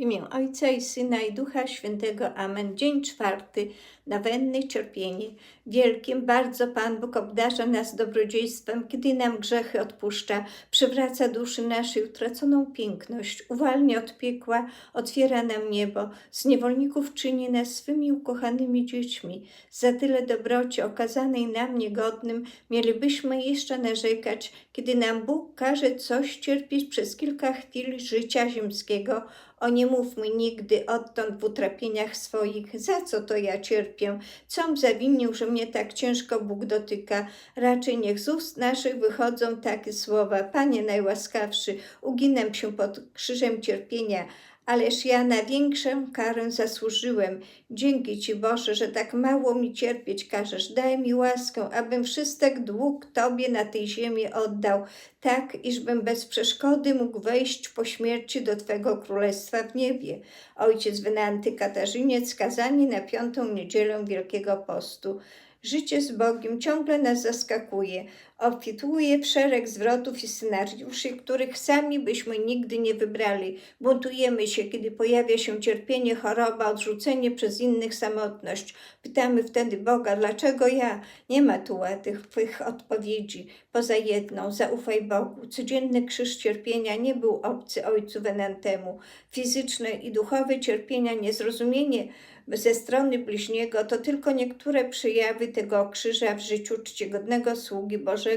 W imię Ojca i Syna i Ducha Świętego. Amen. Dzień czwarty. Nawenny cierpienie. Wielkim bardzo Pan Bóg obdarza nas dobrodziejstwem, kiedy nam grzechy odpuszcza, przywraca duszy naszej utraconą piękność, uwalnia od piekła, otwiera nam niebo, z niewolników czyni nas swymi ukochanymi dziećmi. Za tyle dobroci okazanej nam niegodnym mielibyśmy jeszcze narzekać, kiedy nam Bóg każe coś cierpieć przez kilka chwil życia ziemskiego, o nie mówmy nigdy odtąd w utrapieniach swoich, za co to ja cierpię, com zawinił, że mnie tak ciężko Bóg dotyka. Raczej niech z ust naszych wychodzą takie słowa, Panie najłaskawszy, uginę się pod krzyżem cierpienia, Ależ ja na większą karę zasłużyłem. Dzięki Ci Boże, że tak mało mi cierpieć każesz. Daj mi łaskę, abym wszystek dług Tobie na tej ziemi oddał, tak iżbym bez przeszkody mógł wejść po śmierci do Twego królestwa w niebie. Ojciec Wynanty Katarzyniec, skazani na piątą niedzielę Wielkiego Postu. Życie z Bogiem ciągle nas zaskakuje, obfituje w szereg zwrotów i scenariuszy, których sami byśmy nigdy nie wybrali. Buntujemy się, kiedy pojawia się cierpienie, choroba, odrzucenie przez innych, samotność. Pytamy wtedy Boga, dlaczego ja? Nie ma tu łatwych odpowiedzi, poza jedną, zaufaj Bogu. Codzienny krzyż cierpienia nie był obcy Ojcu Wenantemu. Fizyczne i duchowe cierpienia, niezrozumienie, ze strony bliźniego to tylko niektóre przejawy tego krzyża w życiu czcigodnego sługi Bożego,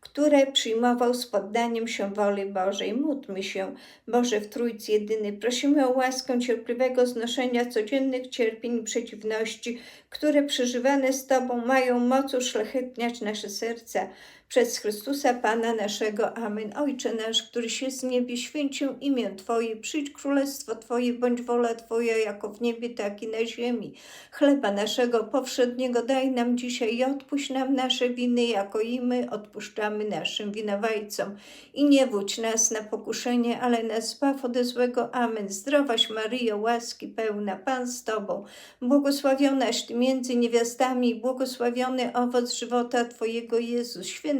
które przyjmował z poddaniem się woli Bożej. Módlmy się, Boże w Trójcy Jedyny, prosimy o łaskę cierpliwego znoszenia codziennych cierpień i przeciwności, które przeżywane z Tobą mają moc uszlachetniać nasze serca, przez Chrystusa Pana naszego. Amen. Ojcze nasz, któryś jest w niebie, święcił imię Twoje, przyjdź królestwo Twoje, bądź wola Twoja, jako w niebie, tak i na ziemi. Chleba naszego powszedniego daj nam dzisiaj i odpuść nam nasze winy, jako i my odpuszczamy naszym winowajcom. I nie wódź nas na pokuszenie, ale nas zbaw ode złego. Amen. Zdrowaś Maryjo, łaski pełna, Pan z Tobą, błogosławionaś Ty między niewiastami błogosławiony owoc żywota Twojego Jezus. Święty